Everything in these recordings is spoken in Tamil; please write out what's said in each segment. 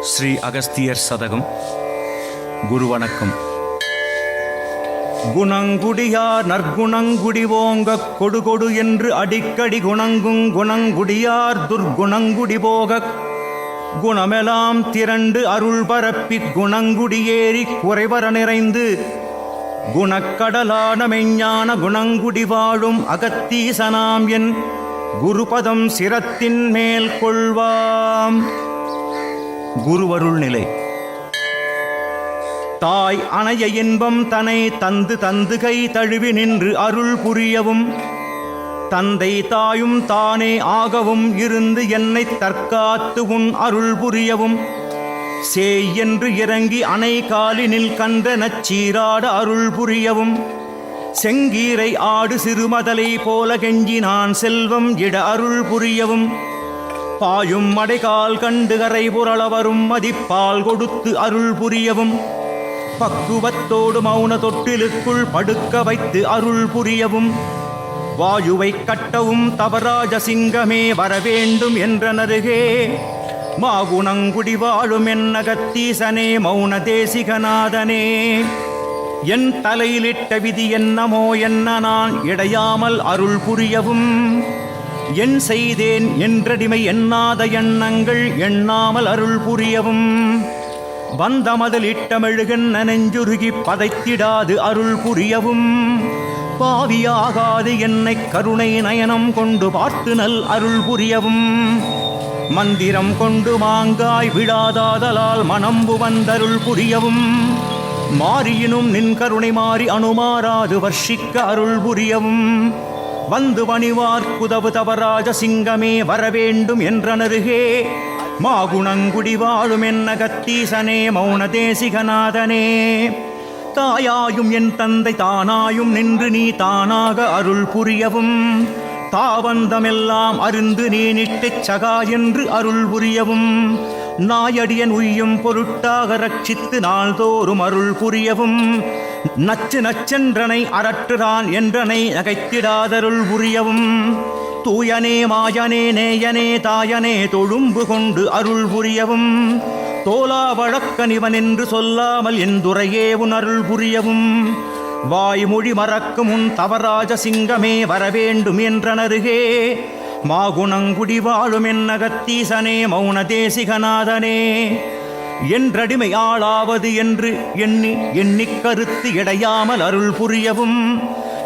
ஸ்ரீ அகஸ்தியர் சதகம். குரு வணக்கம் குணங்குடியார் நற்குணங்குடி ஓங்க கொடுகொடு என்று அடிக்கடி குணங்குங் குணங்குடியார் துர்குணங்குடி போக குணமெலாம் திரண்டு அருள் பரப்பி குணங்குடியேறி குறைவர நிறைந்து. குணக்கடலான மெஞ்ஞான குணங்குடி வாழும் அகத்தீசனாம் என் குருபதம் சிரத்தின் மேல் கொள்வாம். குருவருள் நிலை. தாய் அணைய இன்பம் தனை தந்து தந்து கை தழுவி நின்று அருள் புரியவும் தந்தை தாயும் தானே ஆகவும் இருந்து என்னை தற்காத்து உன் அருள் புரியவும் சேய் என்று இறங்கி அணை காலினில் கண்ட நச்சீராட அருள் புரியவும் செங்கீரை ஆடு சிறுமதலை போல கெஞ்சி நான் செல்வம் இட அருள் புரியவும் பாயும் மடைகால் கண்டு கரை புரள வரும் மதிப்பால் கொடுத்து அருள் புரியவும். பக்குவத்தோடு மௌன தொட்டிலுக்குள் படுக்க வைத்து அருள் புரியவும். வாயுவை கட்டவும் தவராஜ சிங்கமே வரவேண்டும் என்ற நருகே மாகுணங்குடி வாழும் என்னகத்தீசனே மௌன தேசிகநாதனே. என் தலையிலிட்ட விதி என்னமோ என்ன நான் இடையாமல் அருள் புரியவும். என் செய்தேன் என்றடிமை எண்ணாத எண்ணங்கள் எண்ணாமல் அருள் புரியவும். வந்தமதில் இட்டமெழுகன் நெஞ்சுருகி பதைத்திடாது அருள் புரியவும். பாவியாகாது என்னை கருணை நயனம் கொண்டு பார்த்து நல் அருள் புரியவும். மந்திரம் கொண்டு மாங்காய் விழாதாதலால் மனம்பு வந்தருள் புரியவும். மாறியினும் நின் கருணை மாறி அணுமாறாது வர்ஷிக்க அருள் புரியவும். வந்து பணிவார் குதவு தவராஜ சிங்கமே வரவேண்டும் என்றனருகே. மாகுணங்குடி வாழும் என்ன கத்தீசனே மௌன தேசிகநாதனே. தாயாயும் என் தந்தை தானாயும் நின்று நீ தானாக அருள் புரியவும். தாவந்தமெல்லாம் அருந்து நீ நிட்டுச் சகா என்று அருள் புரியவும். நாயடியன் உய்யும் பொருட்டாக ரட்சித்து நாள்தோறும் அருள் புரியவும். நச்சு நச்சென்றனை அரற்றுதான் என்றனை நகைத்திடாதருள் புரியவும். தூயனே மாயனே நேயனே தாயனே தொழும்பு கொண்டு அருள் புரியவும். தோலா வழக்கனிவன் என்று சொல்லாமல் என் துறையே உன் அருள் புரியவும். வாய்மொழி மறக்கும் உன் தவராஜ சிங்கமே வரவேண்டும் என்றனருகே. மாகுணங்குடி வாழும் என்னகத்தீசனே மௌன தேசிகநாதனே. என்றடிமை ஆளாவது என்று எண்ணி எண்ணிக் கருத்து இடையாமல் அருள் புரியவும்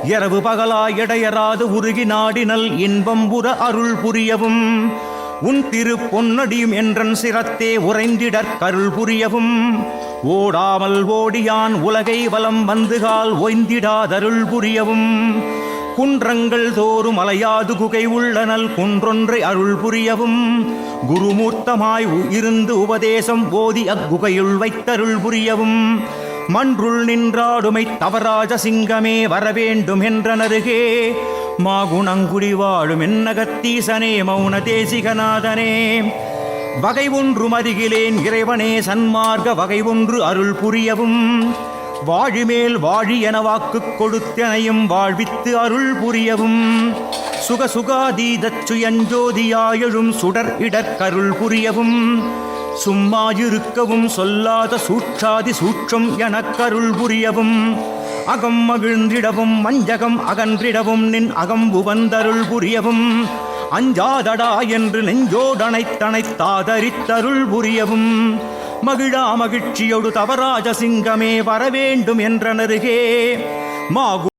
இரவு பகலாய் இடையராது உருகி நாடினல் இன்பம் புற அருள் புரியவும் உன் திரு பொன்னடியும் என்றன் சிரத்தே உறைந்திடற் கருள் புரியவும் ஓடாமல் ஓடியான் உலகை வலம் வந்துகால் ஒய்ந்திடாதருள் புரியவும் குன்றங்கள் தோறும் அலையாது குகை உள்ளனல் குன்றொன்றை அருள் புரியவும். குருமூர்த்தமாய் இருந்து உபதேசம் போதி அக்குகையுள் வைத்தருள் புரியவும். மன்றுள் நின்றாடுமை தவராஜ சிங்கமே வரவேண்டும் என்றனருகே. மாகுணங்குடி வாழும் என்னகத்தீசனே மௌன தேசிகநாதனே. வகை ஒன்று மருகிலேன் இறைவனே சன்மார்க்க வகை ஒன்று அருள் புரியவும். வாழிமேல் வாழி என வாக்குக் கொடுத்தனையும் வாழ்வித்து அருள் புரியவும். சுக சுகாதீதச் சுடர் இடற்கருள் புரியவும். சும்மா இருக்கவும் சொல்லாத சூட்சாதி சூட்சம் எனக்கருள் புரியவும். அகம் மகிழ்ந்திடவும் மஞ்சகம் அகன்றிடவும் நின் அகம்பு வந்தருள் புரியவும். அஞ்சாதடா என்று நெஞ்சோடனைத்தனைத்தாதரித்தருள் புரியவும். மகிழா மகிழ்ச்சியோடு தவராஜ சிங்கமே வரவேண்டும் என்றனருகே. மாகு